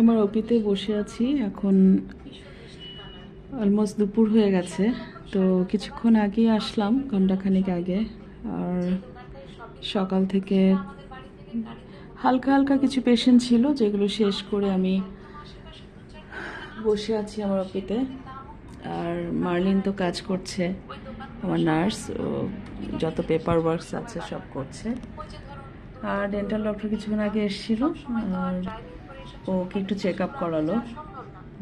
আমার অপিতে বসে আছি, এখন অলমোস্ট দুপুর হয়ে গেছে, তো কিছুক্ষণ আগে আসলাম ঘন্টাখানিক আগে, আর সকাল থেকে হালকা হালকা কিছু পেশেন্ট ছিল, যেগুলো শেষ করে আমি বসে আছি আমার অপিতে। আর মার্লিন তো কাজ করছে, আমার নার্স যত পেপার ওয়ার্কস আছে সব করছে। আর ডেন্টাল ডক্টর কিছুক্ষণ আগে এসেছিল আর ওকে একটু চেক আপ করালো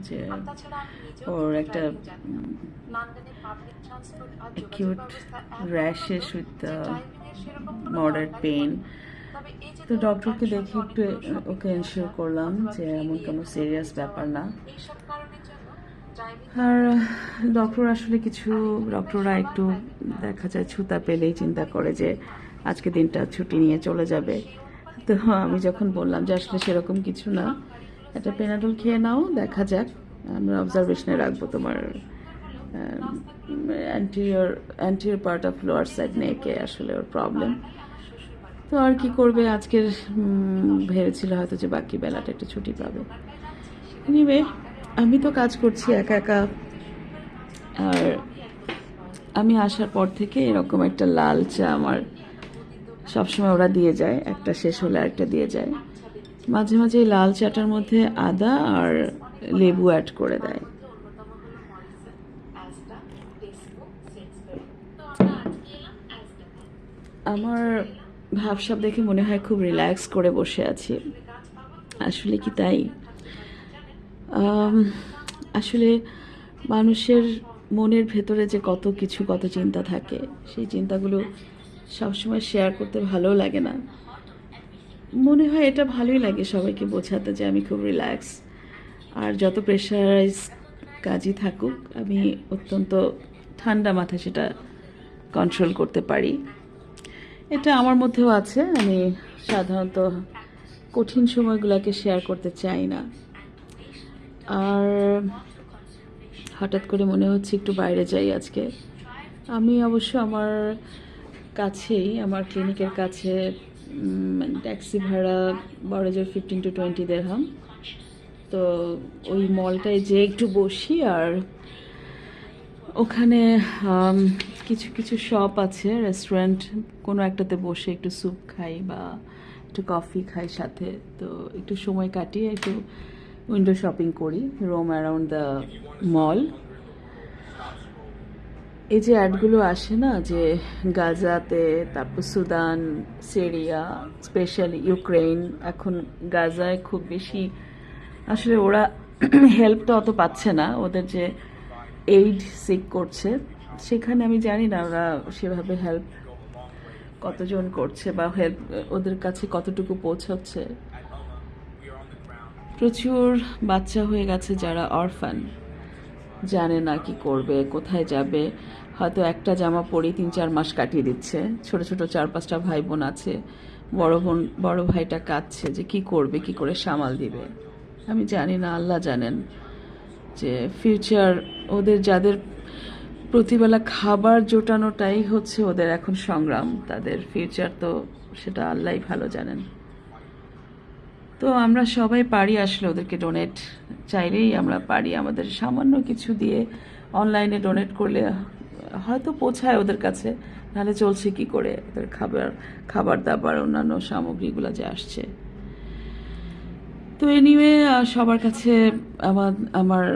যে ওর একটা লন্ডনে র্যাশেস উইথ আর acute rashes with the modern moderate pain. তবে এই যে তো ডক্টরকে দেখে একটু ওকে এনশিওর করলাম যে এমন কোনো সিরিয়াস ব্যাপার না। আর ডক্টর আসলে কিছু ডক্টররা একটু দেখা যায় ছুতা পেলেই চিন্তা করে যে আজকে দিনটা ছুটি নিয়ে চলে যাবে। তো আমি যখন বললাম যে আসলে সেরকম কিছু না, একটা পেনাডল খেয়ে নাও, দেখা যাক। আমরা অবজারভেশনে রাখব তোমার anterior anterior part of lower side নেকে আসলে ওর প্রবলেম তো আর কি করবে? আজকের ভেবেছিল হয়তো যে বাকি বেলাটা একটু ছুটি পাবে। নিবে আমি তো কাজ করছি একা একা। আর আমি আসার পর থেকে এরকম একটা লাল চা আমার সবসময় ওরা দিয়ে যায়, একটা শেষ হলে আরেকটা দিয়ে যায়। মাঝে মাঝে লাল চাটার মধ্যে আদা আর লেবু অ্যাড করে দেয়। আমার ভাবসাব দেখে মনে হয় খুব রিল্যাক্স করে বসে আছি। আসলে কি তাই? আসলে মানুষের মনের ভেতরে যে কত কিছু, কত চিন্তা থাকে, সেই চিন্তাগুলো সবসময় শেয়ার করতে ভালো লাগে না। মনে হয় এটা ভালোই লাগে সবাইকে বোঝাতে যে আমি খুব রিল্যাক্স আর যত প্রেশারাইজ কাজই থাকুক, আমি অত্যন্ত ঠান্ডা মাথায় সেটা কন্ট্রোল করতে পারি। এটা আমার মধ্যেও আছে, আমি সাধারণত কঠিন সময়গুলোকে শেয়ার করতে চাই না। আর হঠাৎ করে মনে হচ্ছে একটু বাইরে যাই আজকে। আমি অবশ্য আমার কাছেই, আমার ক্লিনিকের কাছে ট্যাক্সি ভাড়া বড় জোর ফিফটিন টু টোয়েন্টি দেড়হাম তো ওই মলটায় যে একটু বসি আর ওখানে কিছু কিছু শপ আছে রেস্টুরেন্ট কোনো একটাতে বসে একটু স্যুপ খাই বা একটু কফি খাই সাথে। তো একটু সময় কাটিয়ে একটু উইন্ডো শপিং করি রোম অ্যারাউন্ড দ্য মল এই যে অ্যাডগুলো আসে না, যে গাজাতে, তারপর সুদান, সিরিয়া স্পেশালি ইউক্রেন এখন গাজায় খুব বেশি আসলে ওরা হেল্পটা অত পাচ্ছে না। ওদের যে এইড সিক করছে, সেখানে আমি জানি না ওরা সেভাবে হেল্প কতজন করছে বা হেল্প ওদের কাছে কতটুকু পৌঁছচ্ছে। প্রচুর বাচ্চা হয়ে গেছে যারা অরফান জানে না কি করবে, কোথায় যাবে। হয়তো একটা জামা পরে তিন চার মাস কাটিয়ে দিচ্ছে। ছোট ছোট চার পাঁচটা ভাই বোন আছে। বড় বোন, বড় ভাইটা কাঁদছে যে কি করবে, কি করে সামাল দিবে। আমি জানি না, আল্লাহ জানেন যে ফিউচার ওদের যাদের প্রতিবেলা খাবার জোটানোটাই হচ্ছে ওদের এখন সংগ্রাম। তাদের ফিউচার তো সেটা আল্লাহই ভালো জানেন। তো আমরা সবাই পারি আসলে ওদেরকে ডোনেট চাইলেই আমরা পারি, আমাদের সামান্য কিছু দিয়ে অনলাইনে ডোনেট করলে হয়তো পৌঁছায় ওদের কাছে, নাহলে চলছে কি করে? ওদের খাবার খাবার দাবার, অন্যান্য সামগ্রীগুলো যে আসছে। তো এনিওয়ে সবার কাছে আমার আমার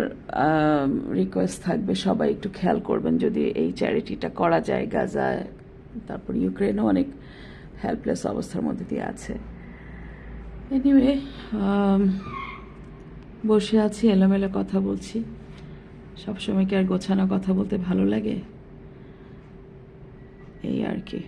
রিকোয়েস্ট থাকবে, সবাই একটু খেয়াল করবেন যদি এই চ্যারিটিটা করা যায়, গাজায়, তারপর ইউক্রেনও অনেক হেল্পলেস অবস্থার মধ্যে দিয়ে আছে। এনিওয়ে বসে আছি, এলোমেলো কথা বলছি। সবসময় কি আর গোছানো কথা বলতে ভালো লাগে? এই আর কি।